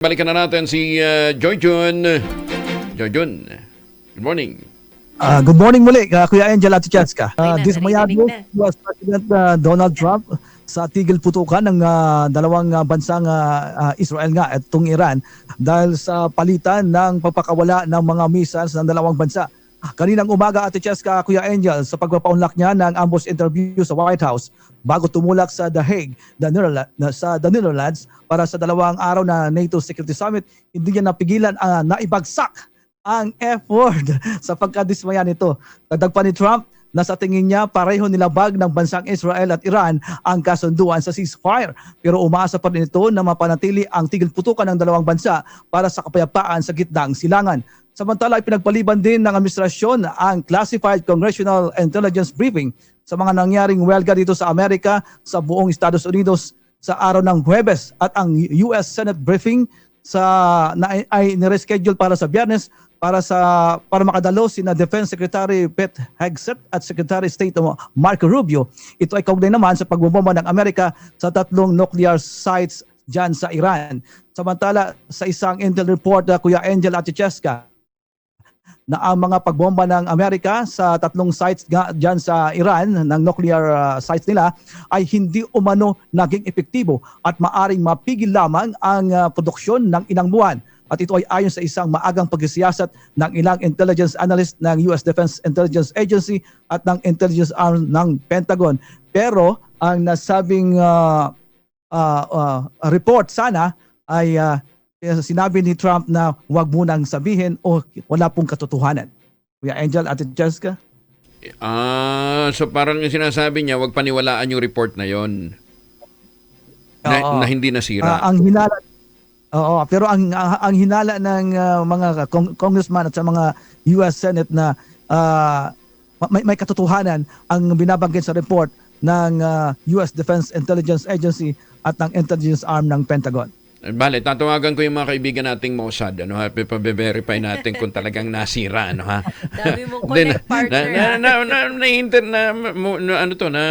Balikan na natin si uh, Joy Jun. Joy Jun, good morning. Ah, good morning muli, uh, Kuya Angel at Chatska. Uh, dismayado. US President ah, Donald Trump sa tigil putukan ng ah, dalawang ah, bansang ah, ah, Israel nga at itong Iran dahil sa palitan ng pagpakawala ng mga missiles ng dalawang bansa. Kaninang umaga Ate Cheska, Kuya Angel, sa pagpapaunlak niya ng ambos interview sa White House bago tumulak sa The Hague, the Netherlands, sa the Netherlands para sa dalawang araw na NATO Security Summit, hindi niya napigilan ang naibagsak ang effort sa pagkadismaya nito. Dagdag pa ni Trump na sa tingin niya pareho nilabag ng bansang Israel at Iran ang kasunduan sa ceasefire. Pero umaasa pa rin ito na mapanatili ang tigil putukan ng dalawang bansa para sa kapayapaan sa gitnang silangan. Samantala ay pinagpaliban din ng administrasyon ang Classified Congressional Intelligence Briefing sa mga nangyaring welga dito sa Amerika sa buong Estados Unidos sa araw ng Huwebes at ang US Senate briefing sa na ay, nireschedule para sa Biyernes para sa para makadalo sina Defense Secretary Pete Hegseth at Secretary of State Marco Rubio. Ito ay kaugnay naman sa pagbobomba ng Amerika sa tatlong nuclear sites diyan sa Iran. Samantala sa isang intel report uh, Kuya Angel at Cheska na ang mga pagbomba ng Amerika sa tatlong sites dyan sa Iran ng nuclear uh, sites nila ay hindi umano naging epektibo at maaring mapigil lamang ang uh, produksyon ng ilang buwan. At ito ay ayon sa isang maagang pagsisiyasat ng ilang intelligence analyst ng US Defense Intelligence Agency at ng intelligence arm ng Pentagon. Pero ang nasabing uh, uh, uh, report sana ay uh, sinabi ni Trump na huwag munang sabihin o wala pong katotohanan. Kuya Angel at Jessica? Ah, so parang yung sinasabi niya, wag paniwalaan yung report na yon. Na, Oo. na hindi nasira. Ah, ang hinala Oo, pero ang ang, hinala ng ah, mga kong- congressman at sa mga US Senate na ah, may, may katotohanan ang binabanggit sa report ng ah, US Defense Intelligence Agency at ng intelligence arm ng Pentagon. Bale, tatawagan ko yung mga kaibigan nating Mossad, ano ha, pa-verify natin kung talagang nasira, ano ha. Dami mong Then, connect partner. Na, na, na, na, na, inter, na, mo- na, ano to, na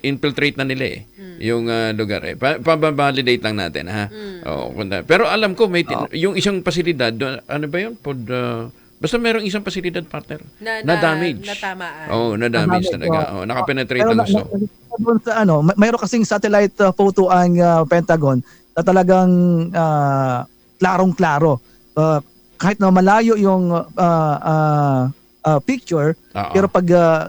infiltrate na nila eh, Hmm. yung ah, lugar eh. Pa, pa-validate lang natin, ha. Hmm. Oo, kung na- pero alam ko, may tin- yung isang pasilidad, ano ba yun? Pod, ah, basta merong isang pasilidad, partner, Na- na, na- damage. natamaan. Oo, na damage Damage, talaga. Oh, nakapenetrate Pero ng na- gusto. na- doon sa ano, may- mayroon kasing satellite uh, photo ang uh, Pentagon na talagang uh, klarong-klaro. Uh, kahit na malayo yung uh, uh, uh, picture, Oo. pero pag uh,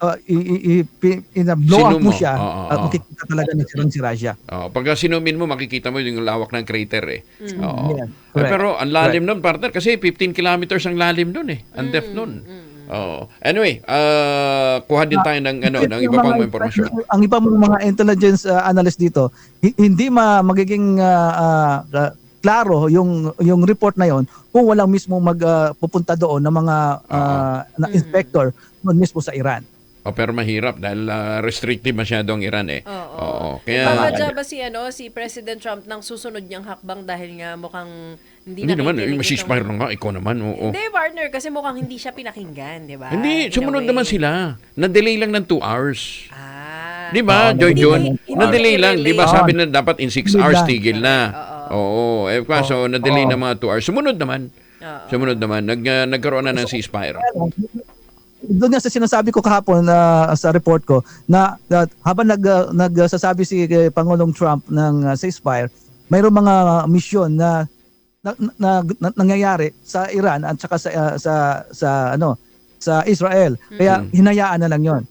uh, i- i- i- ina-blow up mo siya, oo, at makikita talaga na sirang-sira siya. Oh, pagka sinumin mo, makikita mo yung lawak ng crater eh. Oo. Yes, Eh, correct. pero ang lalim nun, partner, kasi 15 kilometers ang lalim nun eh. Ang depth nun. Oo. Anyway, uh, kuha din tayo ng, ano, ng iba pang mga- impormasyon. Ang iba mong mga intelligence uh, analyst dito, hi- hindi ma magiging uh, uh, uh, klaro yung yung report na yon kung walang mismo magpupunta doon ng mga uh, na inspector doon mismo sa Iran. Oh, pero mahirap dahil uh, restrictive masyado ang Iran eh. Oo. Kaya, Ipapadya ba si, ano, si President Trump ng susunod niyang hakbang dahil nga mukhang hindi, hindi naman, itong- ceasefire na nga, ikaw naman, oo. Hindi, partner, kasi mukhang hindi siya pinakinggan, di ba? Hindi, sumunod naman sila. Na-delay lang ng 2 hours. Ah. Di ba, Joy John? Na-delay lang. Di ba relate. sabi na dapat in 6 Hindi hours tigil na. Oo. Eh, kaso na-delay ng mga 2 hours. Sumunod naman. Sumunod naman. Nag, uh, nagkaroon na ng ceasefire. Doon nga sa sinasabi ko kahapon na sa report ko na, na habang nag uh, nagsasabi si uh, Pangulong Trump ng uh, ceasefire, mayroong mga misyon na na, na, na- nangyayari sa Iran at saka sa uh, sa sa ano sa Israel. Kaya hinayaan na lang 'yon.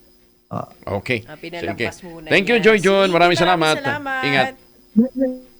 Okay. Ah, pinalagpas Sige. muna Thank you. Joy John. Sige, Maraming maraming salamat. salamat. Ingat.